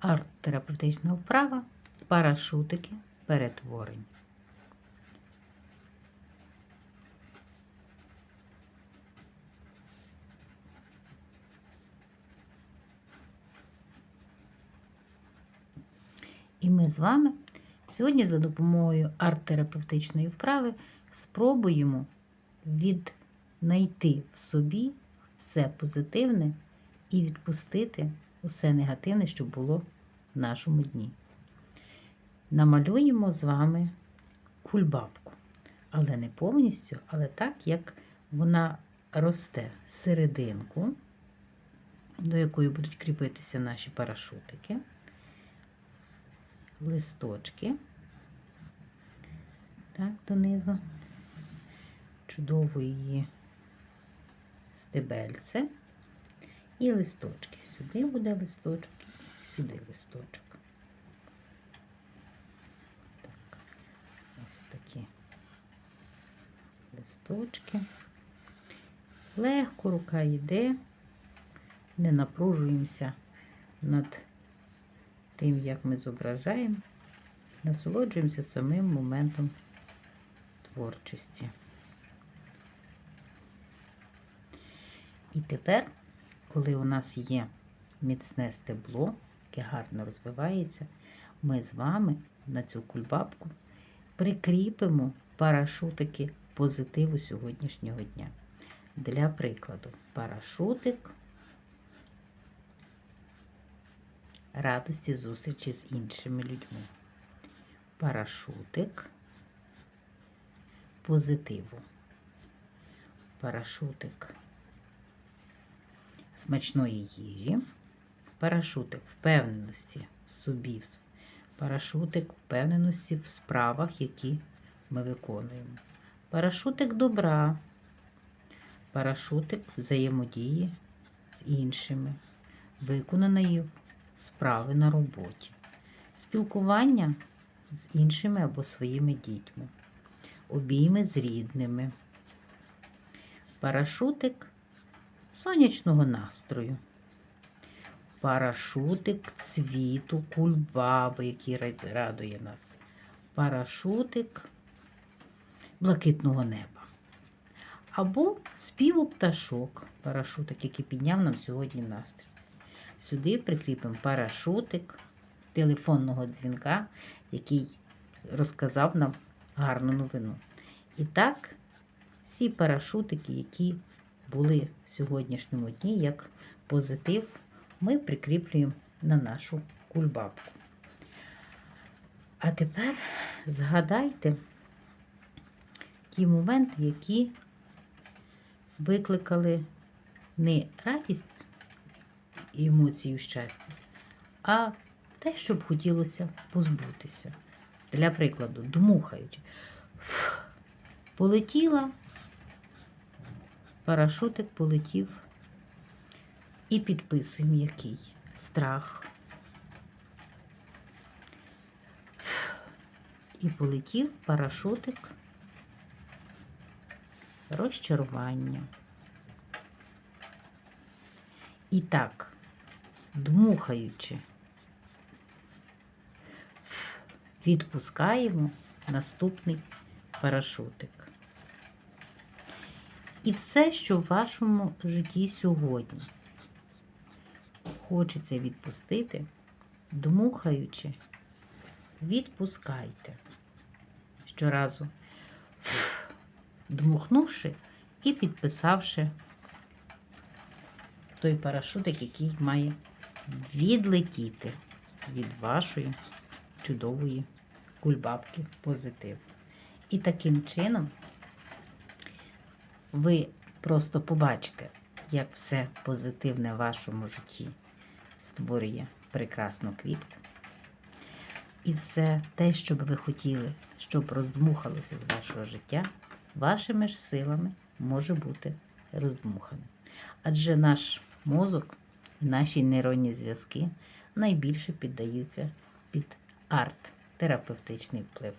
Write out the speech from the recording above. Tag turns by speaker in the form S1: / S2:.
S1: Арт-терапевтична вправа, парашутики, перетворень. І ми з вами сьогодні за допомогою арт-терапевтичної вправи спробуємо віднайти в собі все позитивне і відпустити усе негативне, що було в нашому дні. Намалюємо з вами кульбабку, але не повністю, але так, як вона росте серединку, до якої будуть кріпитися наші парашутики, листочки, так, донизу, чудово її стебельце. І листочки. Сюди буде листочок, сюди листочок. Так, ось такі листочки. Легко рука йде, не напружуємося над тим, як ми зображаємо, насолоджуємося самим моментом творчості. І тепер коли у нас є міцне стебло, яке гарно розвивається, ми з вами на цю кульбабку прикріпимо парашутики позитиву сьогоднішнього дня. Для прикладу, парашутик радості зустрічі з іншими людьми. Парашутик позитиву. Парашутик смачної їжі, парашутик впевненості в собі, парашутик впевненості в справах, які ми виконуємо, парашутик добра, парашутик взаємодії з іншими, виконаної справи на роботі, спілкування з іншими або своїми дітьми, обійми з рідними, парашутик сонячного настрою. Парашутик цвіту кульбаби, який радує нас. Парашутик блакитного неба. Або співу пташок, парашутик, який підняв нам сьогодні настрій. Сюди прикріпимо парашутик телефонного дзвінка, який розказав нам гарну новину. І так, всі парашутики, які були в сьогоднішньому дні як позитив, ми прикріплюємо на нашу кульбабку. А тепер згадайте ті моменти, які викликали не радість і емоцію щастя, а те, що б хотілося позбутися. Для прикладу, дмухаючи, полетіла Парашутик полетів і підписуємо який страх. І полетів парашутик розчарування. І так, дмухаючи, відпускаємо наступний парашутик. І все, що в вашому житті сьогодні хочеться відпустити, дмухаючи, відпускайте. Щоразу дмухнувши і підписавши той парашутик, який має відлетіти від вашої чудової кульбабки позитив. І таким чином ви просто побачите, як все позитивне в вашому житті створює прекрасну квітку. І все те, що би ви хотіли, щоб роздмухалося з вашого життя, вашими ж силами може бути роздмухане. Адже наш мозок і наші нейронні зв'язки найбільше піддаються під арт-терапевтичний вплив.